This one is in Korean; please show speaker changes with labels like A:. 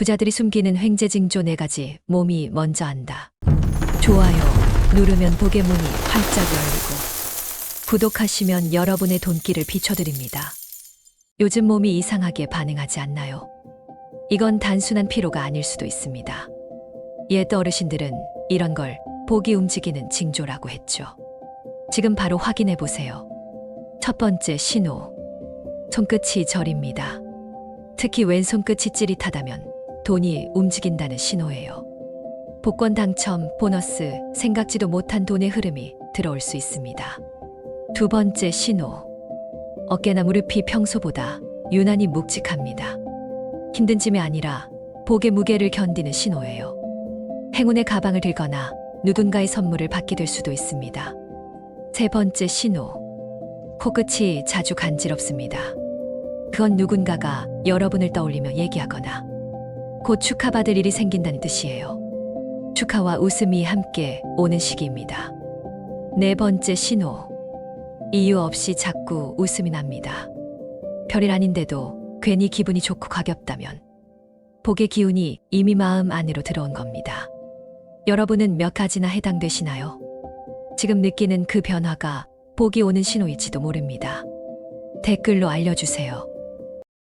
A: 부자들이 숨기는 횡재징조 네 가지 몸이 먼저 안다. 좋아요 누르면 복의 문이 활짝 열리고 구독하시면 여러분의 돈길을 비춰드립니다. 요즘 몸이 이상하게 반응하지 않나요? 이건 단순한 피로가 아닐 수도 있습니다. 옛 어르신들은 이런 걸 복이 움직이는 징조라고 했죠. 지금 바로 확인해 보세요. 첫 번째 신호. 손끝이 저립니다. 특히 왼손끝이 찌릿하다면 돈이 움직인다는 신호예요. 복권 당첨, 보너스, 생각지도 못한 돈의 흐름이 들어올 수 있습니다. 두 번째 신호. 어깨나 무릎이 평소보다 유난히 묵직합니다. 힘든 짐이 아니라 복의 무게를 견디는 신호예요. 행운의 가방을 들거나 누군가의 선물을 받게 될 수도 있습니다. 세 번째 신호. 코끝이 자주 간지럽습니다. 그건 누군가가 여러분을 떠올리며 얘기하거나 곧 축하받을 일이 생긴다는 뜻이에요. 축하와 웃음이 함께 오는 시기입니다. 네 번째 신호. 이유 없이 자꾸 웃음이 납니다. 별일 아닌데도 괜히 기분이 좋고 가볍다면 복의 기운이 이미 마음 안으로 들어온 겁니다. 여러분은 몇 가지나 해당되시나요? 지금 느끼는 그 변화가 복이 오는 신호일지도 모릅니다. 댓글로 알려주세요.